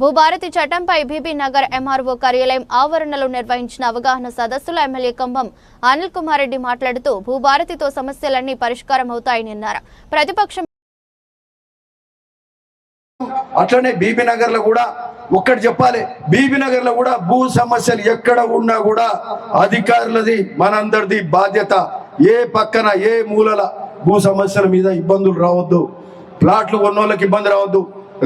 భూభారతి చట్టంపై BB Nagar MRO కార్యాలయం ఆవరణలో నిర్వహించిన అవగాహన సదస్సులో ఎమ్మెల్యే కంభం అనిల్ కుమార్ రెడ్డి మాట్లాడుతూ భూభారతితో సమస్యలన్నీ పరిష్కారం అవుతాయని అన్నారు. ప్రతిపక్షం అట్లనే బీబీ నగర్లో కూడా ఒక్కటి చెప్పాలి. బీబీ నగర్లో కూడా భూ సమస్యలు ఎక్కడ ఉన్నా కూడా అధికారులది మనందరిది బాధ్యత. ఏ పక్కన ఏ మూలల భూ సమస్యల మీద ఇబ్బందులు రావద్దు. ప్లాట్లు కొన్నోళ్ళకి ఇబ్బంది రావద్దు.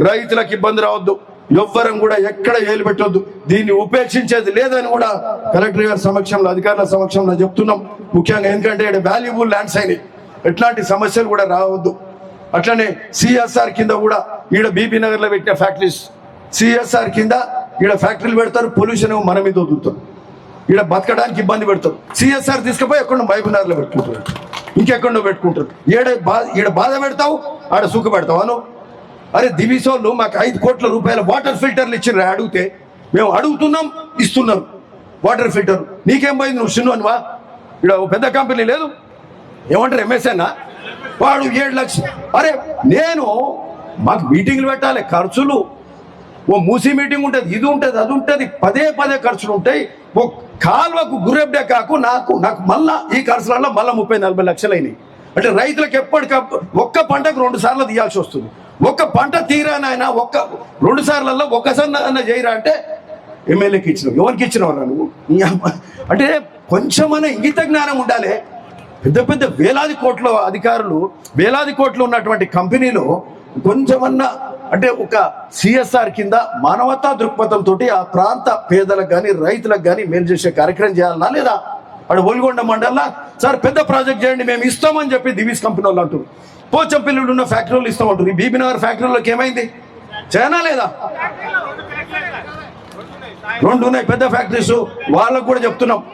రైతులకు ఇబ్బంది రావద్దు. ఎవ్వరం కూడా ఎక్కడ ఏలు పెట్టొద్దు. దీన్ని ఉపేక్షించేది లేదని కూడా కలెక్టర్ గారి సమక్షంలో అధికారుల సమక్షంలో చెప్తున్నాం. ముఖ్యంగా ఎందుకంటే ఇక్కడ వాల్యుబుల్ ల్యాండ్స్ అయినాయి. ఎట్లాంటి సమస్యలు కూడా రావద్దు. అట్లనే సిఎస్ఆర్ కింద కూడా ఈడ బీబీ నగర్లో పెట్టిన ఫ్యాక్టరీస్ సిఎస్ఆర్ కింద ఈడ ఫ్యాక్టరీలు పెడతారు పొల్యూషన్ మన మీద వదులుతారు. ఈడ బతకడానికి ఇబ్బంది పెడతారు. సిఎస్ఆర్ తీసుకుపోయి ఎక్కడో మహబూబ్నగర్లో పెట్టుకుంటారు. ఇంకెక్కడో పెట్టుకుంటారు. ఈడ బాధ ఈడ బాధ పెడతావు ఆడ సుఖ పెడతావు. అను అరే దివిసోళ్ళు మాకు ఐదు కోట్ల రూపాయల వాటర్ ఫిల్టర్లు ఇచ్చిన అడిగితే మేము అడుగుతున్నాం ఇస్తున్నాం వాటర్ ఫిల్టర్. నీకేం పోయింది నువ్వు చిన్నవా అనువా? ఇక్కడ ఓ పెద్ద కంపెనీ లేదు. ఏమంటారు ఎంఎస్ఎన్ వాడు ఏడు లక్షలు అరే నేను మాకు మీటింగ్లు పెట్టాలి ఖర్చులు. ఓ మూసి మీటింగ్ ఉంటుంది ఇది ఉంటుంది అది ఉంటుంది పదే పదే ఖర్చులు ఉంటాయి. ఓ కాల్వకు గురెబ్డే కాకు నాకు నాకు మళ్ళా ఈ ఖర్చులలో మళ్ళీ ముప్పై నలభై లక్షలు అయినాయి. అంటే రైతులకు ఎప్పటికప్పుడు ఒక్క పంటకు రెండు సార్లు తీయాల్సి వస్తుంది. ఒక్క పంట తీరానైనా ఒక్క రెండు సార్లలో ఒక్కసారి చేయరా అంటే ఎమ్మెల్యేకి ఇచ్చినావు. ఎవరికి ఇచ్చినావు నువ్వు? అంటే కొంచెమైనా ఇంగిత జ్ఞానం ఉండాలి. పెద్ద పెద్ద వేలాది కోట్ల అధికారులు వేలాది కోట్లు ఉన్నటువంటి కంపెనీలో కొంచెమన్నా అంటే ఒక సిఎస్ఆర్ కింద మానవతా దృక్పథంతో ఆ ప్రాంత పేదలకు కానీ రైతులకు కానీ మేలు చేసే కార్యక్రమం చేయాలన్నా లేదా? అక్కడ ఒలిగొండ మండల సార్ పెద్ద ప్రాజెక్ట్ చేయండి మేము ఇస్తామని చెప్పి దివీస్ కంపెనీ వాళ్ళు అంటారు పోచంపల్లిలో ఉన్న ఫ్యాక్టరీలు ఇస్తామంటారు ఈ బీబీనగర్ ఫ్యాక్టరీలోకి ఏమైంది? చైనా లేదా? రెండు ఉన్నాయి పెద్ద ఫ్యాక్టరీస్. వాళ్ళకు కూడా చెప్తున్నాం.